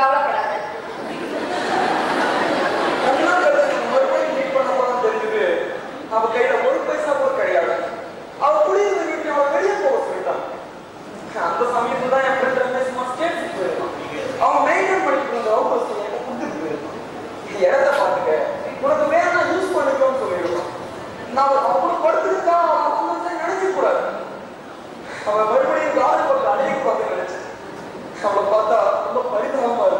கவலைப்படாத. மறுபடியும் மீட் பண்ண போனோம் தெரிஞ்சது அவ கையில ஒரு பைசா கூட கிடையாது. அவ குடியிருந்த வீட்டுல அவ வெளியே போக சொல்லிட்டான். அந்த சமயத்துல தான் என் ஃப்ரெண்ட் சும்மா அவன் மெயின்டைன் பண்ணிட்டு இருந்த அவுட் ஹவுஸ் என்கிட்ட கொடுத்துட்டு போயிருக்கான் இது இடத்த பாத்துக்க உனக்கு வேணா யூஸ் பண்ணிக்கோன்னு சொல்லியிருக்கான் நான் அப்படி படுத்துருக்கா அவன் நினைச்சு கூடாது. அவன் மறுபடியும் காது பக்கம் அழகி பார்த்து நினைச்சு. அவளை பார்த்தா como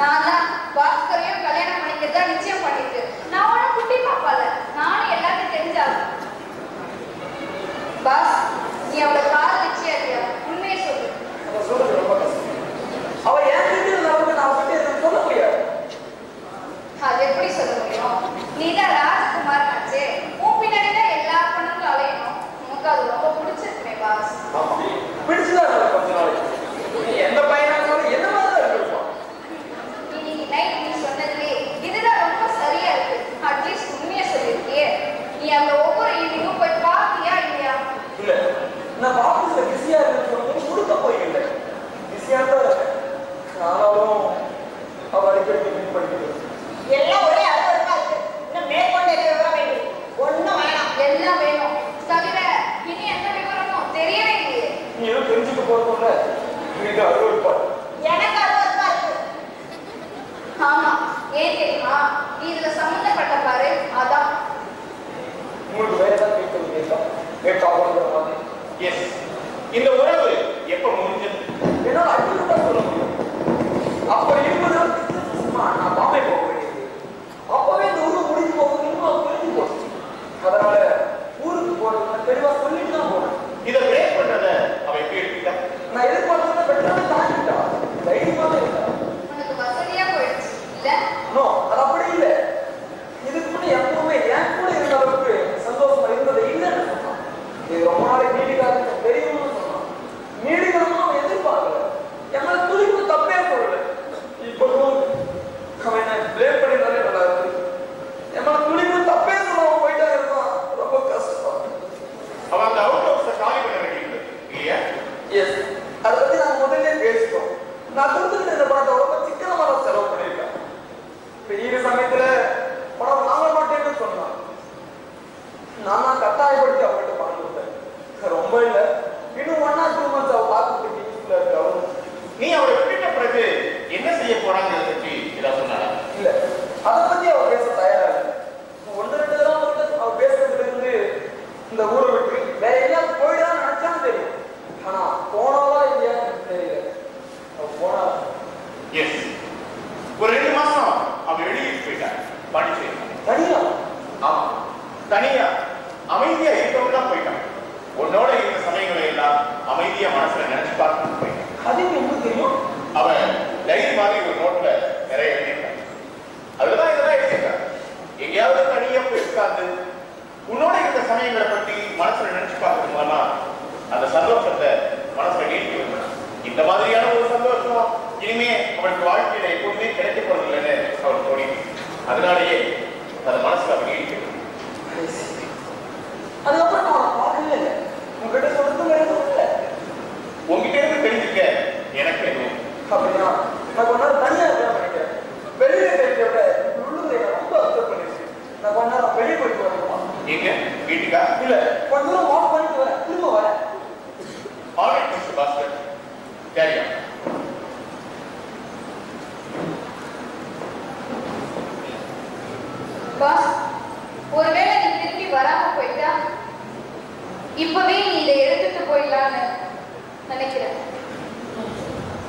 நான் தான் பாஸ்கரையும் கல்யாணம் பண்ணிக்கிறதா நிச்சயம் பண்ணிட்டு. நான் உன குட்டி பாப்பால. நானும் எல்லாத்தையும் தெரிஞ்சாலும். பாஸ் நீ அவளை காதல் நிச்சயம் இல்லையா? உண்மையை சொல்லு. அவ நான் கிட்ட சொல்ல முடியாது. எப்படி சொல்ல முடியும்? நீ தான் ராஜ்குமார் ஆச்சு உன் எல்லா பொண்ணுங்களும் அலையணும். உனக்கு அது ரொம்ப பிடிச்சிருக்குமே பாஸ். பிடிச்சதா நீ ஏதோ தெரிஞ்சுக்க போறதுல இது அறுவருப்பாடு எனக்கு அறுவருக்கா இருக்கு ஆமா ஏன் தெரியுமா இதுல சம்பந்தப்பட்ட பாரு அதான். உங்களுக்கு வேற ஏதாவது கேட்டா கேட்டா போகிற மாதிரி. எஸ் இந்த உறவு எப்ப முடிஞ்சது? என்னால் அடிக்கடி சொல்ல முடியும். அப்ப நான் எதிர்பார்த்ததை பெட்டராக தாண்டிட்டா தைரியமாக இருக்கா உனக்கு வசதியா போயிடுச்சு. இல்ல? நோ அது அப்படி இல்லை. இதுக்கு முன்னே எப்பவுமே என் கூட இருந்த அளவுக்கு சந்தோஷமா இருந்தது இல்லைன்னு சொன்னான். இது ரொம்ப நாளைக்கு நீடிக்காது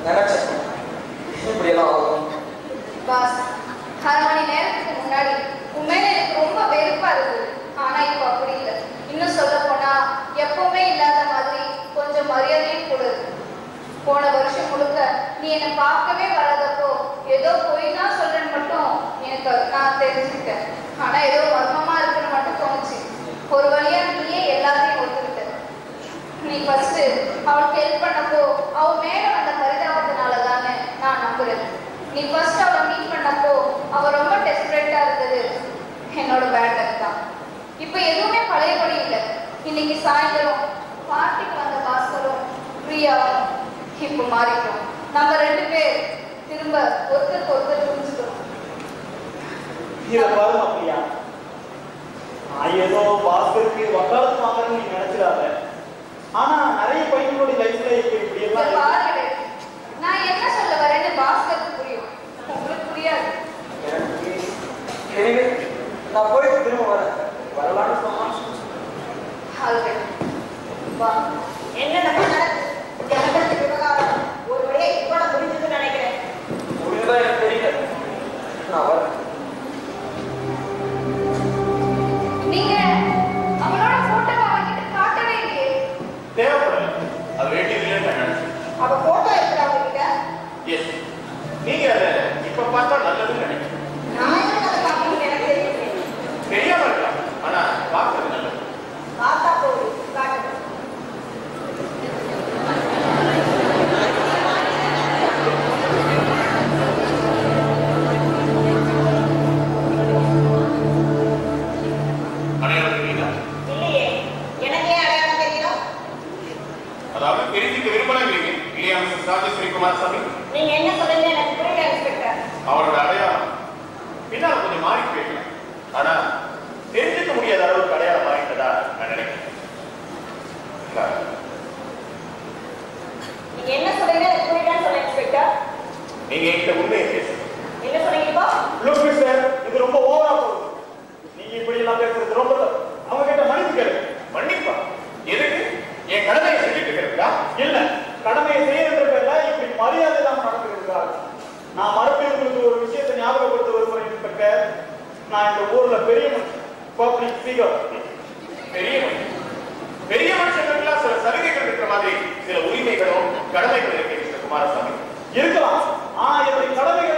நினைச்சேன் இப்படி எல்லாம் ஆகும். பாஸ் அரை மணி நேரத்துக்கு முன்னாடி உன் மேல எனக்கு ரொம்ப வெறுப்பா இருக்கு. ஆனா இப்போ அப்படி இல்லை. இன்னும் சொல்ல போனா எப்பவுமே இல்லாத மாதிரி கொஞ்சம் மரியாதையும் கொடு. போன வருஷம் முழுக்க நீ என்னை பார்க்கவே வராதப்போ ஏதோ போய் தான் சொல்றேன்னு மட்டும் எனக்கு நான் தெரிஞ்சுக்கிட்டேன். ஆனா ஏதோ மர்மமா இருக்குன்னு மட்டும் தோணுச்சு. ஒரு வழியா நீயே எல்லாத்தையும் ஒத்துக்கிட்ட. நீ ஃபர்ஸ்ட் அவளுக்கு ஹெல்ப் பண்ணப்போ அவ மேல வந்த நான் நம்புறேன். நீ ஃபர்ஸ்ட் அவளை மீட் பண்ணப்போ அவ ரொம்ப டெஸ்பரேட்டா இருந்தது. என்னோட பேட் லக் தான். இப்போ எதுவுமே பழையபடி இல்லை. இன்னைக்கு சாயந்தரம் பார்ட்டிக்கு வந்த பாஸ்கரும் பிரியாவும் இப்போ மாறிட்டோம். நம்ம ரெண்டு பேர் திரும்ப ஒருத்தருக்கு ஒருத்தர் புரிஞ்சுக்கணும். இதை பாருங்க நான் ஏதோ பாஸ்கருக்கு வக்காலத்து வாங்குறேன்னு நீ நினைச்சிடாத. ஆனா நிறைய பையனுடைய லைஃப்ல இப்ப இப்படி எல்லாம் பாருங்க நான் என்ன சொல்ல வரேன்னு பாஸ்கருக்கு புரியும் உங்களுக்கு புரியாது எனக்கு எனிவே நான் போயிட்டு திரும்ப வரேன். வரலான்னு வா. என்ன நினைக்கிறேன். முடிஞ்சதா எனக்கு தெரியல. நான் வரேன். நீங்க அதை இப்ப பார்த்தா நல்லதுன்னு உரிமைகளும் கடமைகளும் இருக்கின்றன குமாரசாமி. இருக்கலாம். ஆனா என்னுடைய கடமைகள்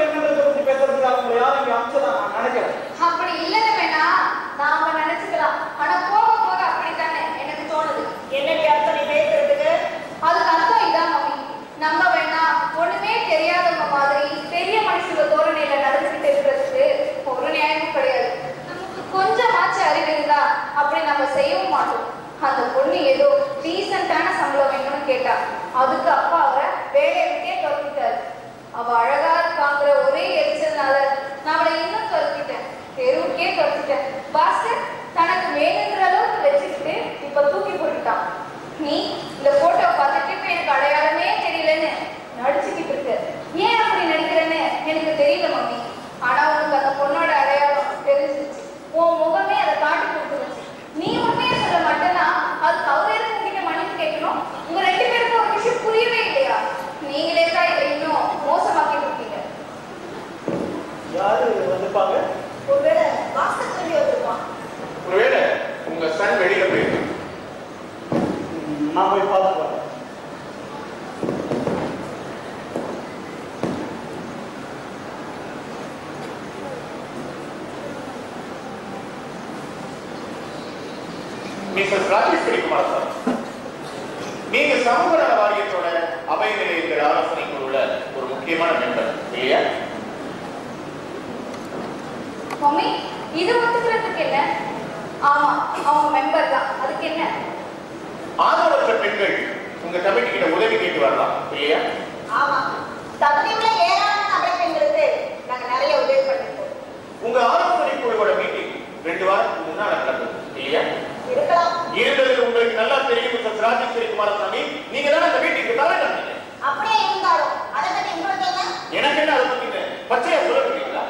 ராஜேஸ்வரி குமாரசாமி நீங்க தான் அந்த வீட்டுக்கு தலை கட்டினீங்க? அப்படியே இருந்தாலும் அதை பத்தி உங்களுக்கு என்ன? எனக்கு என்ன அதை பத்தி பச்சையா சொல்ல முடியுங்களா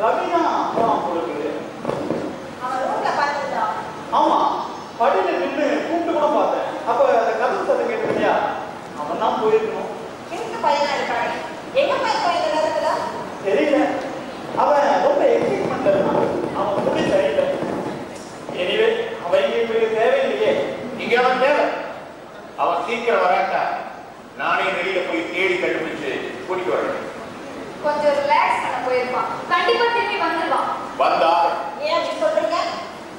ரவினா அம்மா உங்களுக்கு அவன் ரூம்ல பார்த்துட்டோம் ஆமா படியில நின்னு கூப்பிட்டு கூட பார்த்தேன். அப்ப அந்த கதவு சத்தம் கேட்டு அவன் தான் போயிருக்கணும். எங்க பையனா இருக்காங்க எங்க பையன் போயிருக்கிறாருல தெரியல. அவன் ரொம்ப எக்ஸைட்மெண்ட் இருந்தான். முடியாம தேவை அவன் சீக்கிரம் வராட்டா? நானே வெளியில போய் தேடி கண்டுபிடிச்சு கூட்டிட்டு வரேன். கொஞ்சம் ரிலாக்ஸ் பண்ண போயிருப்பான். கண்டிப்பா திரும்பி வந்துருவான். வந்தா? ஏன் அப்படி சொல்றீங்க?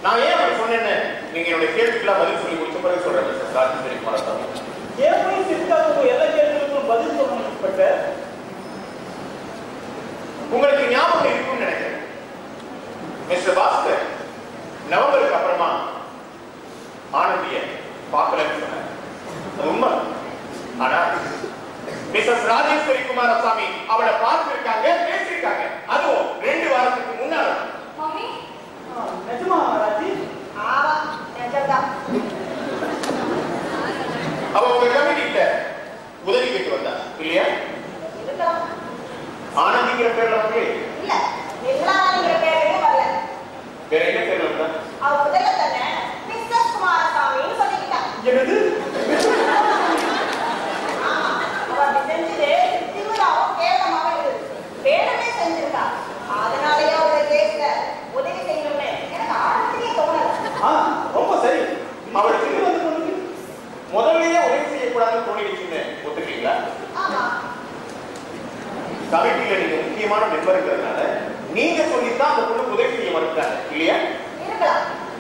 நான் ஏன் அப்படி சொன்னேன்னு? நீங்க என்னுடைய கேள்விக்கெல்லாம் பதில் சொல்லி முடிச்ச பிறகு சொல்றேன் மிஸ்டர் சாந்தி சரி மறக்காம எப்படி சித்தாவுக்கு எல்லா கேள்விகளுக்கும் பதில் சொல்லணும் பட்ட உங்களுக்கு ஞாபகம் இருக்கும்னு நினைக்கிறேன். மிஸ்டர் பாஸ்கர் நவம்பருக்கு அப்புறமா ஆனந்தியன் பார்க்கலன்னு ஆனா மிஸ்ஸஸ் ராஜேஸ்வரி குமாரசாமி அவளை பார்த்திருக்காங்க பேசியிருக்காங்க. அதுவும் ரெண்டு வாரத்துக்கு முன்னால. மம்மி? நிஜமா அவ உங்க கமிட்டிட்ட உதவி கேட்டு வந்தா இல்லையா? ஆனந்திங்கிற பேர்ல வந்து இல்ல எல்லாங்கிற பேர்ல வரல. வேற என்ன பேர்ல கமிட்டியில நீங்க. முக்கியமான மெம்பருங்கிறதுனால நீங்க சொல்லித்தான் அந்த பொண்ணு உதவி செய்ய மறுக்கிறாங்க. இல்லையா?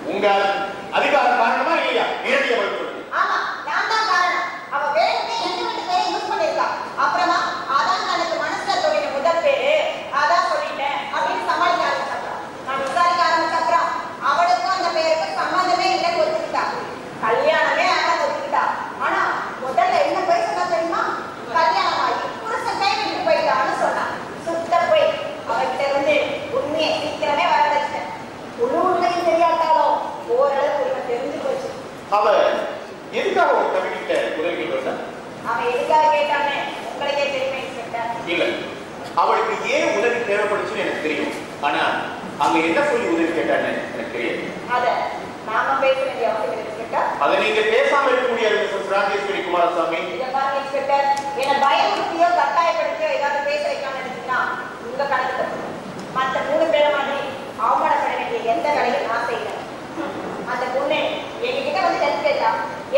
உங்க அதிகாரம் அவளுக்கு ஏன் உதவி தேவைப்படுச்சுன்னு எனக்கு தெரியும். ஆனா அங்க என்ன சொல்லி உதவி கேட்டான்னு எனக்கு தெரியாது. அதை நீங்க பேசாம இருக்க முடியாது மிஸ்டர் ராஜேஸ்வரி குமாரசாமி. என்ன பயமுறுத்தியோ கட்டாயப்படுத்தியோ ஏதாவது பேச வைக்காம இருந்துச்சுன்னா உங்க கணக்கு மற்ற மூணு பேரை மாதிரி அவமானப்பட எந்த வேலையும் நான் செய்யல. அந்த பொண்ணு எங்ககிட்ட வந்து ஹெல்ப்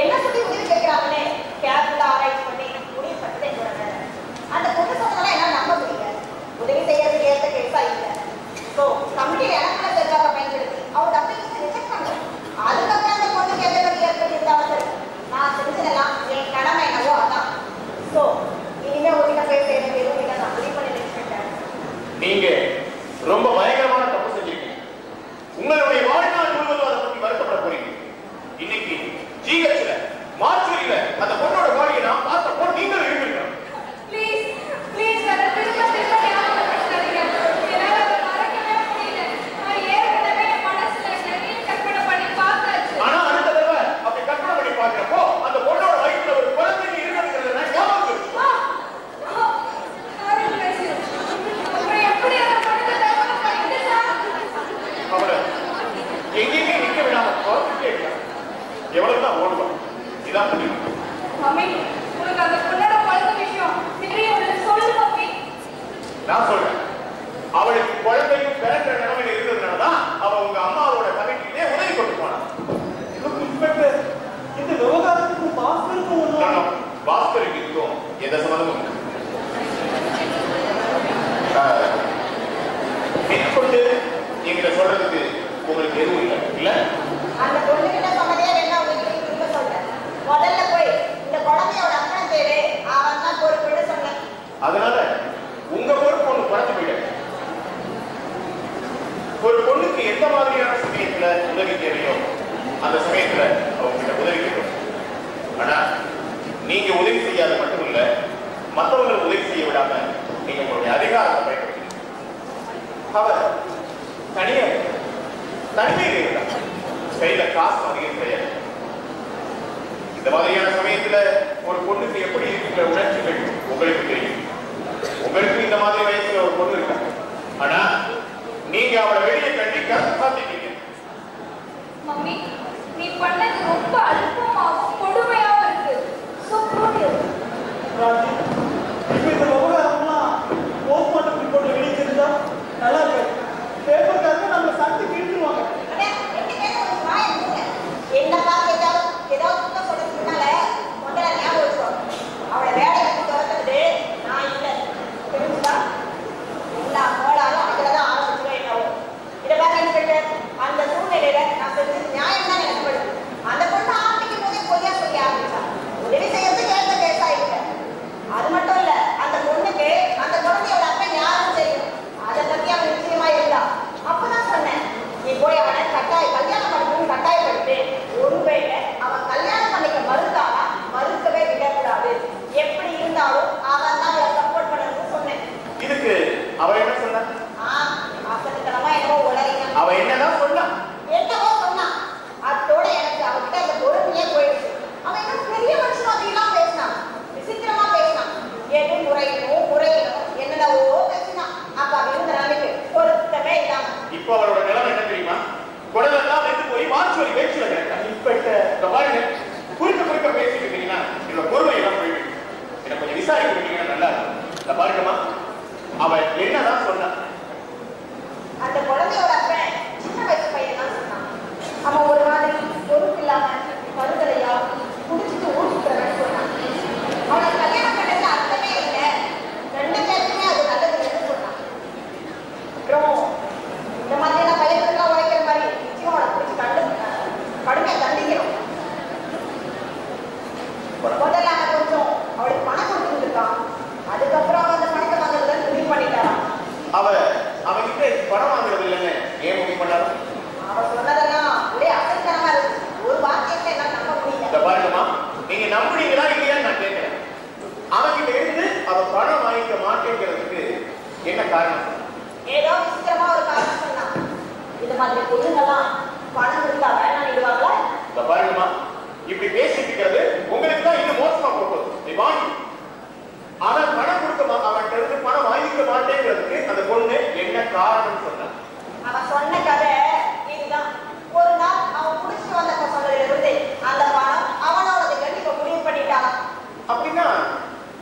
என்ன சொல்லி உதவி கேட்கிறாங்கன்னு கேர்ஃபுல்லா ஆராய்ச்சி ஸோ கமிட்டி இழக்கிறதுக்காக பயன்படுத்தி அவங்க அதுக்கப்புறம் அந்த பொண்ணுக்கு எந்த வழி ஏற்படுத்தி நான் தெரிஞ்சதெல்லாம் என் கடமை என்னவோ அதான். ஸோ இனிமே உங்ககிட்ட போய் பேர வேணும் இல்லை நான் முடிவு பண்ணி நினைச்சிட்டேன் நீங்க ரொம்ப பயங்கரமான தப்பு செஞ்சிருக்கீங்க. உங்களுடைய வாழ்நாள் முழுவதும் அதை பற்றி போறீங்க இன்னைக்கு ஜிஹெச்ல மார்ச் அந்த பொண்ணு அந்த பொண்ணு கிட்ட அதனால உங்க பொறுப்பு ஒண்ணு குறைஞ்சு போயிடுங்க ஒரு பொண்ணுக்கு எந்த மாதிரியான சமயத்துல உதவி தேவையோ அந்த சமயத்துல அவங்ககிட்ட உதவி கேட்கும் ஆனா நீங்க உதவி செய்யாத மட்டும் இல்ல மற்றவங்களுக்கு உதவி செய்ய விடாம நீங்க உங்களுடைய அதிகாரத்தை பயன்படுத்தீங்க அவர் தனியாக தண்ணீர் இல்லை கையில காசு அதிகம் கிடையாது இந்த மாதிரியான சமயத்துல ஒரு பொண்ணுக்கு எப்படி இருக்கிற உணர்ச்சிகள் உங்களுக்கு தெரியும்? உங்களுக்கு இந்த மாதிரி வயசுல ஒரு பொண்ணு இருக்கா? ஆனா நீங்க அவளை வெளியே கட்டி காத்திட்டீங்க மம்மி நீ பண்ணது ரொம்ப அல்பமாவும் கொடுமையாவும் இருக்கு. விசாரிக்க நல்லா இந்த பாருங்கம்மா. அவன் என்னதான் சொன்னான் காரணம். ஏதோ விசித்திரமா ஒரு காரணம் சொன்னான் இந்த மாதிரி பொண்ணுங்கெல்லாம் பணம் இருந்தா வேணாம் இடுவாங்களா? இந்த பாருங்கம்மா இப்படி பேசிட்டு இருக்கிறது உங்களுக்கு தான் இன்னும் மோசமா போகும் நீ வாங்கி. ஆனா பணம் கொடுக்க அவன்கிட்ட இருந்து பணம் வாங்கிக்க மாட்டேங்கிறதுக்கு அந்த பொண்ணு என்ன காரணம் சொன்னான் அவன் சொன்ன கதை இதுதான். ஒரு அவன் புடிச்சு வந்த பசங்களில் இருந்து அந்த பணம் அவனோட கண்டிப்பா முடிவு பண்ணிட்டான். அப்படின்னா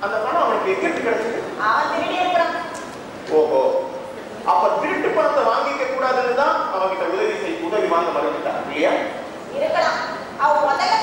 அந்த பணம் அவனுக்கு எங்கிருந்து கிடைச்சது? மறைஞ்சிட்டாங்க இல்லையா இருக்கலாம். அவங்க முதல்ல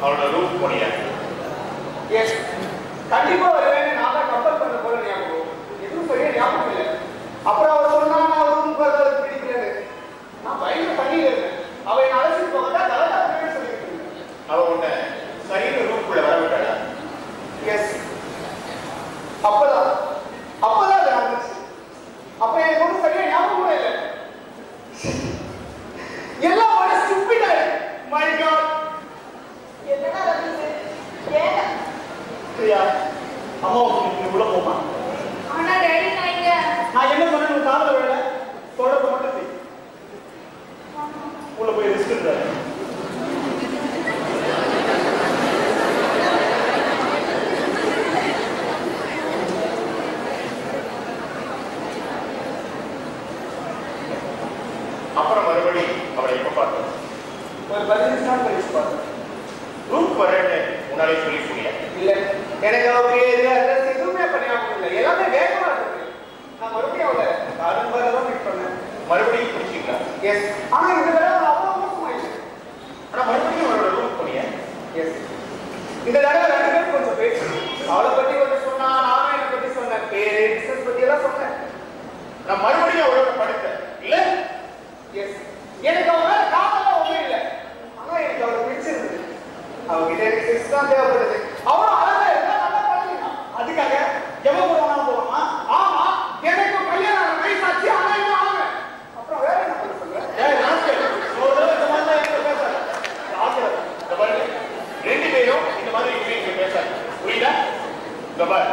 அவனோட ரூம் போனியா எஸ் கண்டிப்பா நான் தான் கம்பல் பண்ண போல ஞாபகம் எதுவும் சரியா ஞாபகம் இல்லை. அப்புறம் அவர் சொன்னா நான் ரூம் போறது பிடிக்கிறது நான் பயங்கர தண்ணியில் இருந்தேன் அவ என்ன அழைச்சிட்டு போகட்டா கலட்டா போய் சொல்லிட்டு இருந்தேன் அவ உன்னை சரின்னு ரூம்குள்ள வர விட்டாளா எஸ் அப்பதான் அப்பதான் அது நடந்துச்சு அப்ப எனக்கு ஒன்றும் சரியா ஞாபகம் கூட இல்லை எல்லாம் ஒரு ஸ்டூபிட் மை காட் என்னடா ரமேஷ் ஏன் பிரியா அம்மா நீ உள்ள போமா ஆனா டேடி நான் இங்க நான் என்ன சொன்னேன் உன் காதுல விழல தொடர்பு மட்டும் செய் உள்ள போய் ரெஸ்ட் எடுத்தாரு அப்புறம் மறுபடி அவளை எப்ப பார்த்தோம் ஒரு பதினஞ்சு நாள் கழிச்சு பார்த்தேன். ரூம்க்கு வரேன்னு முன்னாலே சொல்லி புரியா இல்ல. எனக்கு அவ பேரு அட்ரஸ் எதுவுமே பண்ண ஞாபகம் இல்லை. எல்லாமே வேகமா இருக்கு நான் மறுபடியும் அவளை காரணம் தான் மீட் பண்ணேன். மறுபடியும் பிடிச்சிங்களா எஸ் ஆனா இந்த தடவை அவ அவ்வளவு மோசமாயிடுச்சு ஆனா மறுபடியும் அவளோட ரூம் போனியா எஸ் இந்த தடவை ரெண்டு பேரும் கொஞ்சம் பேசு அவளை பத்தி கொஞ்சம் சொன்னா நானும் என்னை பத்தி சொன்னேன். பேரு பிசினஸ் பத்தி எல்லாம் சொன்னேன். நான் மறுபடியும் அவளோட படுத்தேன். இல்ல? எஸ் எனக்கு அவ மேல காதலாம் ஒண்ணும் இல்லை. ஆனா எனக்கு அவளை பிடிச்சிருந்தது. அவகிட்ட எனக்கு செக்ஸ் தான் தேவைப்படுது. அவளும் அழகா இருந்தா நல்லா பழகினான் அதுக்காக கூட வேணாலும் போலாமா ஆமா எனக்கு கல்யாணம் வயசாச்சு ஆனா இன்னும் ஆகல. அப்புறம் வேற என்ன பண்ண சொல்ற? ஏய் ராஸ்கல் ஒரு தடவை இந்த மாதிரி தான் என்கிட்ட பேசாத. ராஸ்கல் இந்த பாருங்க ரெண்டு பேரும் இந்த மாதிரி பேசாது. புரியுதா? இந்த பாரு.